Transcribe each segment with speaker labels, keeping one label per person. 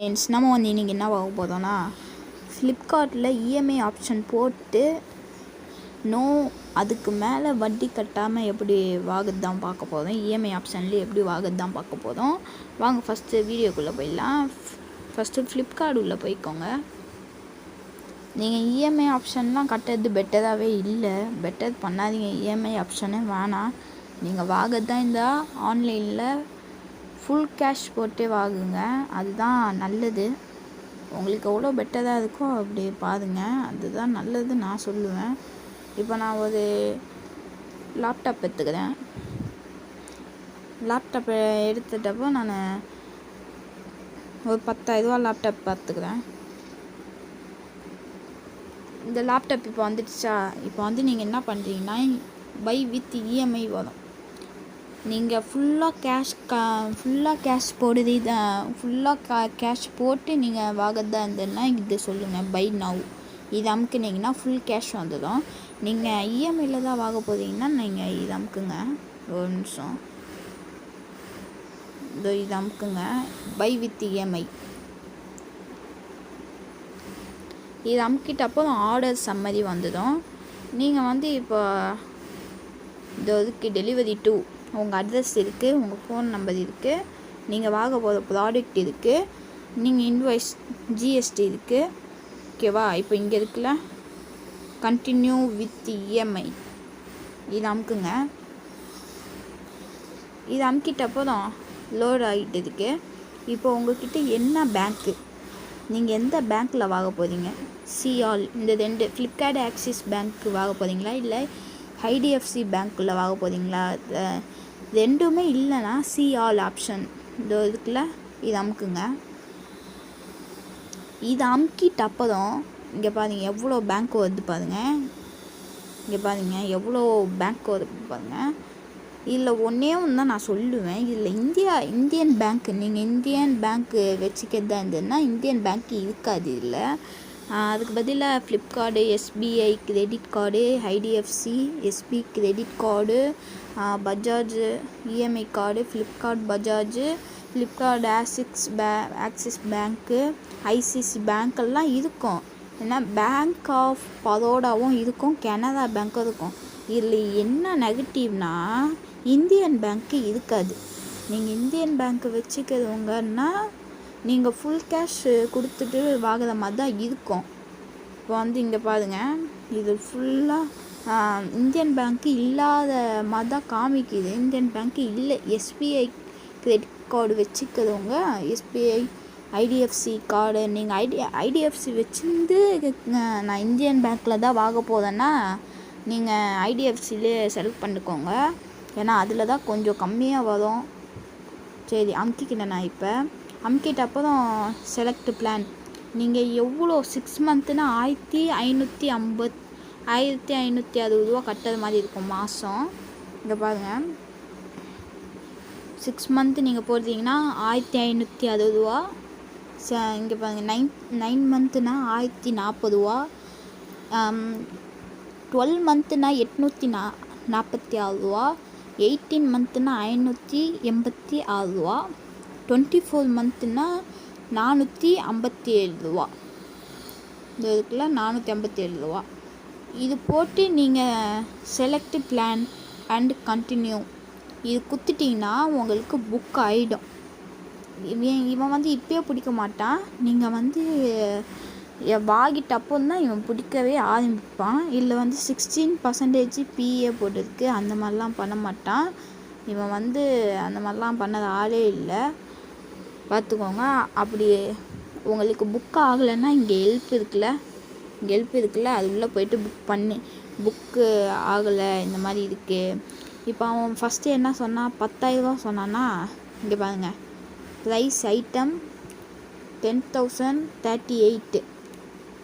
Speaker 1: Friends நம்ம வந்து இன்றைக்கி என்ன பார்க்க போதோன்னா ஃப்ளிப்கார்ட்டில் இஎம்ஐ ஆப்ஷன் போட்டு நோ அதுக்கு மேலே வட்டி கட்டாமல் எப்படி வாங்குது தான் பார்க்க போதும் இஎம்ஐ ஆப்ஷன்லேயே எப்படி வாங்குது தான் பார்க்க போதும் வாங்க ஃபஸ்ட்டு வீடியோக்குள்ளே போயிடலாம். ஃபஸ்ட்டு ஃப்ளிப்கார்ட் உள்ளே போய்க்கோங்க. நீங்கள் இஎம்ஐ ஆப்ஷன்லாம் கட்டுறது பெட்டராகவே இல்லை. பெட்டர் பண்ணாதீங்க. இஎம்ஐ ஆப்ஷனே வேணாம். நீங்கள் வாங்குறது தான் இருந்தால் ஆன்லைனில் ஃபுல் கேஷ் போட்டே வாங்குங்க. அதுதான் நல்லது. உங்களுக்கு எவ்வளோ பெட்டராக இருக்கோ அப்படி பாருங்க. அதுதான் நல்லது நான் சொல்லுவேன். இப்போ நான் ஒரு லேப்டாப் எடுத்துக்கிறேன். லேப்டாப் எடுத்துட்டப்போ நான் ஒரு பத்தாயிரரூவா லேப்டாப் பார்த்துக்கிறேன். இந்த லேப்டாப் இப்போ வந்துடுச்சா? இப்போ வந்து நீங்கள் என்ன பண்ணுறீங்கன்னா பை வித் இஎம்ஐ வரும். நீங்கள் ஃபுல்லாக கேஷ் கா ஃபுல்லாக கேஷ் போடுது இதான் ஃபுல்லாக கா கேஷ் போட்டு நீங்கள் வாங்குறதா இருந்ததுன்னா இது சொல்லுங்கள் பை நவ் இது அமுக்குனீங்கன்னா ஃபுல் கேஷ் வந்துடும். நீங்கள் இஎம்ஐயில் தான் வாங்க போகிறீங்கன்னா நீங்கள் இது அமுக்குங்க. ஒரு நிமிஷம். இதோ இது அமுக்குங்க. பை வித் இஎம்ஐ இது அமுக்கிட்டப்போ ஆர்டர் சம்மதி வந்துடும். நீங்கள் வந்து இப்போ இது இதுக்கு டெலிவரி டூ உங்கள் அட்ரஸ் இருக்குது உங்கள் ஃபோன் நம்பர் இருக்குது நீங்கள் வாங்க போகிற ப்ராடக்ட் இருக்குது நீங்கள் இன்வாய்ஸ் ஜிஎஸ்டி இருக்குது ஓகேவா இப்போ இங்கே இருக்குல்ல? கண்டினியூ வித் இஎம்ஐ இது அமுக்குங்க. இது அமுக்கிட்டப்போ தான் லோட் ஆகிட்டு இருக்கு. இப்போ உங்ககிட்ட என்ன பேங்க்கு நீங்கள் எந்த பேங்க்கில் வாங்க போகிறீங்க சிஆல் இந்த ரெண்டு ஃப்ளிப்கார்ட் ஆக்சிஸ் பேங்க்கு வாங்க போகிறீங்களா இல்லை ஐடிஎஃப்சி பேங்க்குள்ளே வாங்க போகிறீங்களா ரெண்டுமே இல்லைன்னா சி ஆல் ஆப்ஷன் இந்த இதுக்குள்ள இது அமுக்குங்க. இது அமுக்கிட்டப்பதும் இங்கே பாருங்க எவ்வளோ பேங்க் வருது பாருங்க. இங்கே பாருங்க எவ்வளோ பேங்க் வருது பாருங்க. இதில் ஒன்றே ஒன்று தான் நான் சொல்லுவேன். இதில் இந்தியா இந்தியன் பேங்க்கு நீங்கள் இந்தியன் பேங்க்கு வச்சுக்கிறதா இருந்ததுன்னா இந்தியன் பேங்க் இருக்காது இதில். அதுக்கு பதிலாக Flipkart S B I credit card I D F C S P credit card Bajaj E M I card Flipkart Bajaj Flipkart Axis pay Axis bank ICC பேங்க்கெல்லாம் இருக்கும். ஏன்னா bank of பரோடாவும் இருக்கும் கனரா பேங்க்கும் இருக்கும். இதில் என்ன நெகட்டிவ்னா இந்தியன் பேங்க்கு இருக்காது. நீங்கள் இந்தியன் பேங்க்கு வச்சுக்கிறவங்கன்னா நீங்கள் ஃபுல் கேஷ் கொடுத்துட்டு வாங்குற மாதிரி தான் இருக்கும். இப்போ வந்து இங்கே பாருங்கள் இது ஃபுல்லாக இந்தியன் பேங்க்கு இல்லாத மாதிரி தான் காமிக்குது. இந்தியன் பேங்க்கு இல்லை S B I credit card வச்சுக்கிறவங்க S B I I D F C card நீங்கள் I D I D F C வச்சுருந்து நான் இந்தியன் பேங்க்கில் தான் வாங்க போகிறேன்னா நீங்கள் ஐடிஎஃப்சிலே செலக்ட் பண்ணிக்கோங்க. ஏன்னா அதில் தான் கொஞ்சம் கம்மியாக வரும். சரி அமுக்கிக்கிட்டேன் நான் இப்போ. அமுக்கிட்ட அப்புறம் செலக்ட் பிளான் நீங்கள் எவ்வளோ சிக்ஸ் மந்த்துனா ஆயிரத்தி ஐநூற்றி ஐம்பத் ஆயிரத்தி ஐநூற்றி அறுபது ரூபா கட்டுறது மாதிரி இருக்கும் மாதம் இங்கே பாருங்கள் சிக்ஸ் மந்த்து நீங்கள் போடுறீங்கன்னா ஆயிரத்தி ஐநூற்றி அறுபது ரூபா. ச இங்கே பாருங்கள் நைன் நைன் மந்த்துனா ஆயிரத்தி நாற்பது ரூபா. டுவெல் மந்த்துனா எட்நூற்றி நா நாற்பத்தி ஆறு ரூபா. எயிட்டீன் மந்த்துனா ஐநூற்றி எண்பத்தி ஆறு ரூபா. டுவெண்ட்டி ஃபோர் மந்த்துனா நானூற்றி ஐம்பத்தி ஏழு ரூபா. இந்த இதுக்குள்ள நானூற்றி ஐம்பத்தி ஏழு ரூபா. இது போட்டு நீங்கள் செலக்ட் பிளான் அண்ட் கண்டினியூ இது குத்துட்டிங்கன்னா உங்களுக்கு புக் ஆகிடும் இவன் இவன் வந்து இப்போயே பிடிக்க மாட்டான். நீங்கள் வந்து வாங்கிட்டப்போ தான் இவன் பிடிக்கவே ஆரம்பிப்பான். இதில் வந்து சிக்ஸ்டீன் பர்சன்டேஜ் பிஏ போட்டிருக்கு. அந்த மாதிரிலாம் பண்ண மாட்டான். இவன் வந்து அந்த மாதிரிலாம் பண்ணது ஆளே இல்லை. பார்த்துக்கோங்க. அப்படி உங்களுக்கு புக் ஆகலைன்னா இங்கே ஹெல்ப் இருக்குல்ல? இங்கே ஹெல்ப் இருக்குல்ல? அது உள்ளே போயிட்டு புக் பண்ணி. புக்கு ஆகலை இந்த மாதிரி இருக்குது இப்போ அவன் ஃபஸ்ட்டு என்ன சொன்னான் பத்தாயிரரூவா சொன்னான்னா இங்கே பாருங்கள் price item ten thousand thirty eight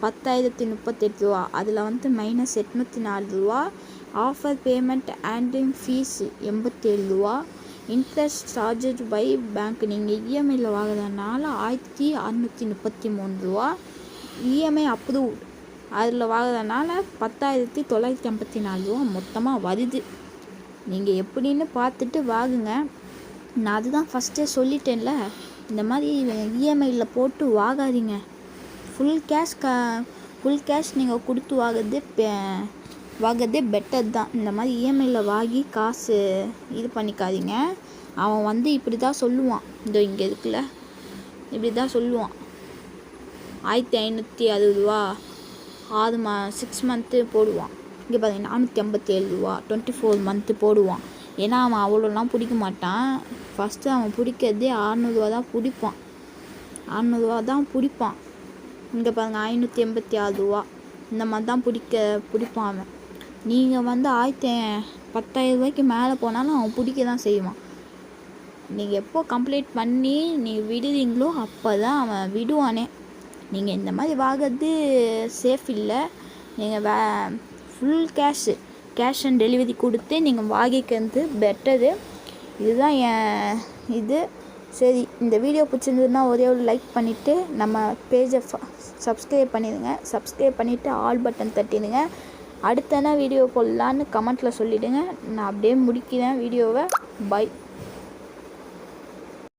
Speaker 1: பத்தாயிரத்தி முப்பத்தெட்டு ரூபா. அதில் வந்து மைனஸ் எட்நூற்றி நாலு ரூபா. ஆஃபர் பேமெண்ட் ஆண்டிங் ஃபீஸ் எண்பத்தேழு ரூபா. Interest charges by bank. நீங்கள் இஎம்ஐயில் வாங்குறதுனால ஆயிரத்தி அறநூற்றி முப்பத்தி மூணு ரூபா. இஎம்ஐ அப்ரூவ்ட் அதில் வாங்குறதுனால பத்தாயிரத்தி தொள்ளாயிரத்தி ஐம்பத்தி நாலு ரூபா மொத்தமாக வருது. நீங்கள் எப்படின்னு பார்த்துட்டு வாங்குங்க. நான் அதுதான் ஃபஸ்ட்டே சொல்லிட்டேன்ல இந்த மாதிரி இஎம்ஐயில் போட்டு வாங்காதீங்க. ஃபுல் கேஷ் க ஃபுல் கேஷ் நீங்கள் கொடுத்து வாங்குறது பெ- வாங்குறதே பெட்டர் தான். இந்த மாதிரி இஎம்ஐயில் வாங்கி காசு இது பண்ணிக்காதீங்க. அவன் வந்து இப்படி தான் சொல்லுவான். இதோ இங்கே இருக்குல்ல. இப்படி தான் சொல்லுவான். ஆயிரத்தி ஐநூற்றி அறுபது ரூபா. ஆறு மா சிக்ஸ் மந்த்து போடுவான். இங்கே பார்த்தீங்கன்னா நானூற்றி ஐம்பத்தேழு ரூபா. டுவெண்ட்டி ஃபோர் மந்த்து போடுவான். ஏன்னா அவன் அவ்வளோலாம் பிடிக்க மாட்டான். ஃபஸ்ட்டு அவன் பிடிக்கிறதே அறநூறுவா தான் பிடிப்பான். அறநூறுவா தான் பிடிப்பான். இங்கே பாருங்கள் ஐநூற்றி எண்பத்தி ஆறு ரூபா. இந்த மாதிரி தான் பிடிக்க பிடிப்பான் அவன். நீங்கள் வந்து ஆயிரத்தி பத்தாயிரம் ரூபாய்க்கு மேலே போனாலும் அவன் பிடிக்க தான் செய்வான். நீங்கள் எப்போ கம்ப்ளீட் பண்ணி நீங்கள் விடுறீங்களோ அப்போ தான் அவன் விடுவானே. நீங்கள் இந்த மாதிரி வாங்குறது சேஃப் இல்லை. நீங்கள் வே full cash cash on delivery கொடுத்து நீங்கள் வாங்கிக்கிறது பெட்டரு இதுதான் என் இது. சரி இந்த வீடியோ பிடிச்சிருந்ததுன்னா ஒரே ஒரு லைக் பண்ணிவிட்டு நம்ம பேஜை சப்ஸ்கிரைப் பண்ணிடுங்க. சப்ஸ்கிரைப் பண்ணிவிட்டு ஆல் பட்டன் தட்டிடுங்க. அடுத்த என்ன வீடியோ போடலான்னு கமெண்ட்டில் சொல்லிவிடுங்க நான் அப்படியே முடிக்கிறேன் வீடியோவை. பை